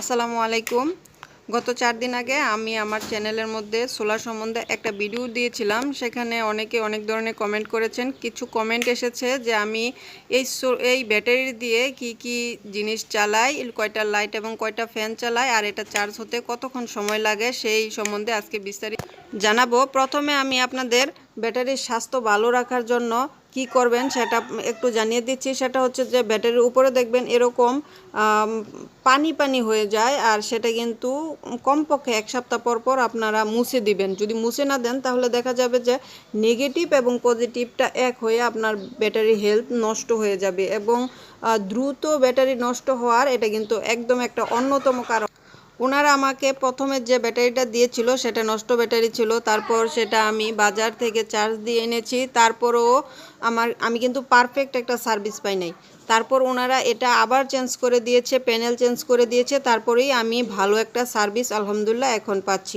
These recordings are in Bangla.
আসসালামু আলাইকুম। গত চার দিন আগে আমি আমার চ্যানেলের মধ্যে সোলার সম্বন্ধে একটা ভিডিও দিয়েছিলাম। সেখানে অনেকে অনেক ধরনের কমেন্ট করেছেন। কিছু কমেন্ট এসেছে যে আমি এই এই ব্যাটারি দিয়ে কি কি জিনিস চালাই, কয়টা লাইট এবং কয়টা ফ্যান চালাই, আর এটা চার্জ হতে কতক্ষণ সময় লাগে সেই সম্বন্ধে আজকে বিস্তারিত জানাব। প্রথমে আমি আপনাদের ব্যাটারির স্বাস্থ্য ভালো রাখার জন্য কি করবেন সেটা একটু জানিয়ে দিচ্ছি। সেটা হচ্ছে যে ব্যাটারির উপরে দেখবেন এরকম পানি পানি হয়ে যায় আর সেটা কিন্তু কমপক্ষে এক সপ্তাহ পর পর আপনারা মুছে দিবেন। যদি মুছে না দেন তাহলে দেখা যাবে যে নেগেটিভ এবং পজিটিভটা এক হয়ে আপনার ব্যাটারি হেলথ নষ্ট হয়ে যাবে এবং দ্রুত ব্যাটারি নষ্ট হওয়ার এটা কিন্তু একদম একটা অন্যতম কারণ। ওনারা আমাকে প্রথমে যে ব্যাটারিটা দিয়েছিল সেটা নষ্ট ব্যাটারি ছিল, তারপর সেটা আমি বাজার থেকে চার্জ দিয়ে এনেছি, তারপরও আমার, আমি কিন্তু পারফেক্ট একটা সার্ভিস পাই নাই। তারপর ওনারা এটা আবার চেঞ্জ করে দিয়েছে প্যানেল চেঞ্জ করে দিয়েছে, তারপরেই আমি ভালো একটা সার্ভিস আলহামদুলিল্লাহ এখন পাচ্ছি।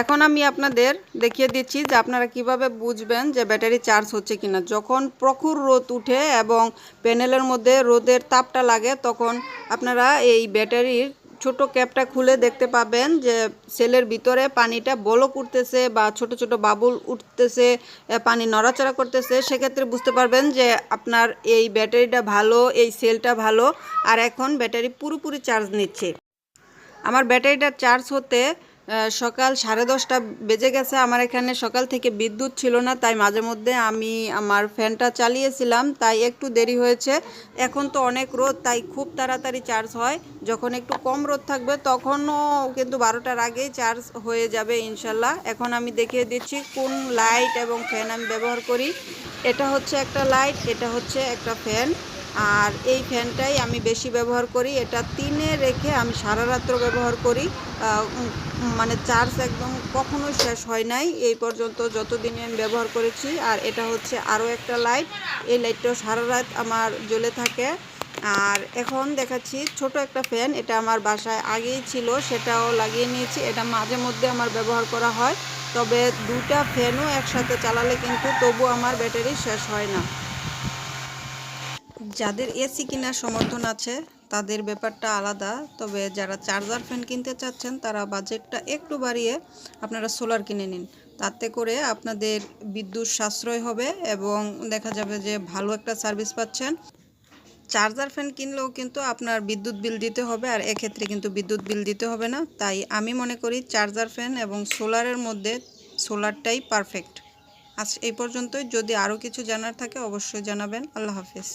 এখন আমি আপনাদের দেখিয়ে দিচ্ছি যে আপনারা কীভাবে বুঝবেন যে ব্যাটারি চার্জ হচ্ছে কিনা। যখন প্রখুর রোদ উঠে এবং প্যানেলের মধ্যে রোদের তাপটা লাগে, তখন আপনারা এই ব্যাটারির ছোট ক্যাপটা খুলে দেখতে পাবেন যে সেলের ভিতরে পানিটা বলক করতেছে বা ছোট ছোট বাবুল উঠতেছে পানি নড়াচড়া করতেছে। সেক্ষেত্রে বুঝতে পারবেন যে আপনার এই ব্যাটারিটা ভালো, এই সেলটা ভালো। আর এখন ব্যাটারি পুরোপুরি চার্জ নিচ্ছে। আমার ব্যাটারিটা চার্জ হতে সকাল সাড়ে দশটা বেজে গেছে। আমার এখানে সকাল থেকে বিদ্যুৎ ছিল না, তাই মাঝে মধ্যে আমি আমার ফ্যানটা চালিয়েছিলাম, তাই একটু দেরি হয়েছে। এখন তো অনেক রোদ, তাই খুব তাড়াতাড়ি চার্জ হয়। যখন একটু কম রোদ থাকবে, তখনও কিন্তু বারোটার আগেই চার্জ হয়ে যাবে ইনশাল্লাহ। এখন আমি দেখিয়ে দিচ্ছি কোন লাইট এবং ফ্যান আমি ব্যবহার করি। এটা হচ্ছে একটা লাইট, এটা হচ্ছে একটা ফ্যান। আর এই ফ্যানটাই আমি বেশি ব্যবহার করি। এটা তিনে রেখে আমি সারা রাত্র ব্যবহার করি। মানে চার্জ একদম কখনোই শেষ হয় নাই। এই পর্যন্ত যতদিনে আমি ব্যবহার করেছি। আর এটা হচ্ছে আরও একটা লাইট। এই লাইটটাও সারা রাত আমার জ্বলে থাকে। আর এখন দেখাচ্ছি ছোট একটা ফ্যান। এটা আমার বাসায় আগেই ছিল, সেটাও লাগিয়ে নিয়েছি। এটা মাঝে মধ্যে আমার ব্যবহার করা হয়। তবে দুটা ফ্যানও একসাথে চালালে কিন্তু তবু আমার ব্যাটারি শেষ হয় না। যাদের এসি কেনার সমর্থন আছে, তাদের ব্যাপারটা আলাদা। তবে যারা চার্জার ফ্যান কিনতে চাচ্ছেন, তারা বাজেটটা একটু বাড়িয়ে আপনারা সোলার কিনে নিন। তাতে করে আপনাদের বিদ্যুৎ সাশ্রয় হবে এবং দেখা যাবে যে ভালো একটা সার্ভিস পাচ্ছেন। চার্জার ফ্যান কিনলেও কিন্তু আপনার বিদ্যুৎ বিল দিতে হবে, আর এক্ষেত্রে কিন্তু বিদ্যুৎ বিল দিতে হবে না। তাই আমি মনে করি চার্জার ফ্যান এবং সোলারের মধ্যে সোলারটাই পারফেক্ট। আজ এই পর্যন্তই। যদি আরও কিছু জানার থাকে, অবশ্যই জানাবেন। আল্লাহ হাফিজ।